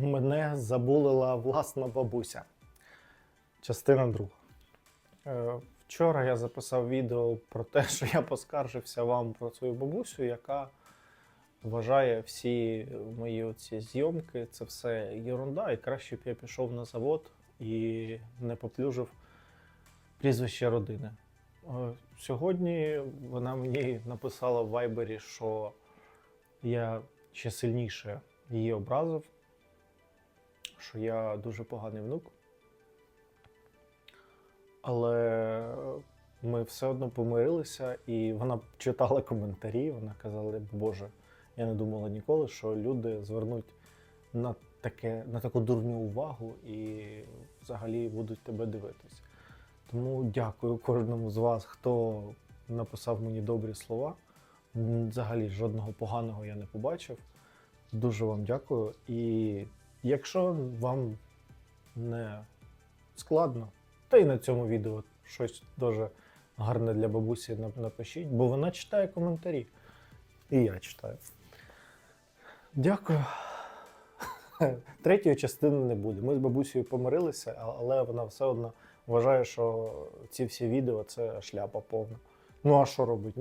Мене забулила власна бабуся. Частина друга. Е, Вчора я записав відео про те, що я поскаржився вам про свою бабусю, яка вважає всі мої оці зйомки, це все єрунда, і краще б я пішов на завод і не поплюжив прізвище родини. Е, Сьогодні вона мені написала в Вайбері, що я ще сильніше її образив, що я дуже поганий внук. Але ми все одно помирилися, і вона читала коментарі. Вона казала, Боже, я не думала ніколи, що люди звернуть на, таке, на таку дурню увагу і взагалі будуть тебе дивитись. Тому дякую кожному з вас, хто написав мені добрі слова. Взагалі жодного поганого я не побачив. Дуже вам дякую. І якщо вам не складно, та й на цьому відео щось дуже гарне для бабусі напишіть, бо вона читає коментарі. І я читаю. Дякую. Третьої частини не буде. Ми з бабусею помирилися, але вона все одно вважає, що ці всі відео це шляпа повна. Ну а що робить?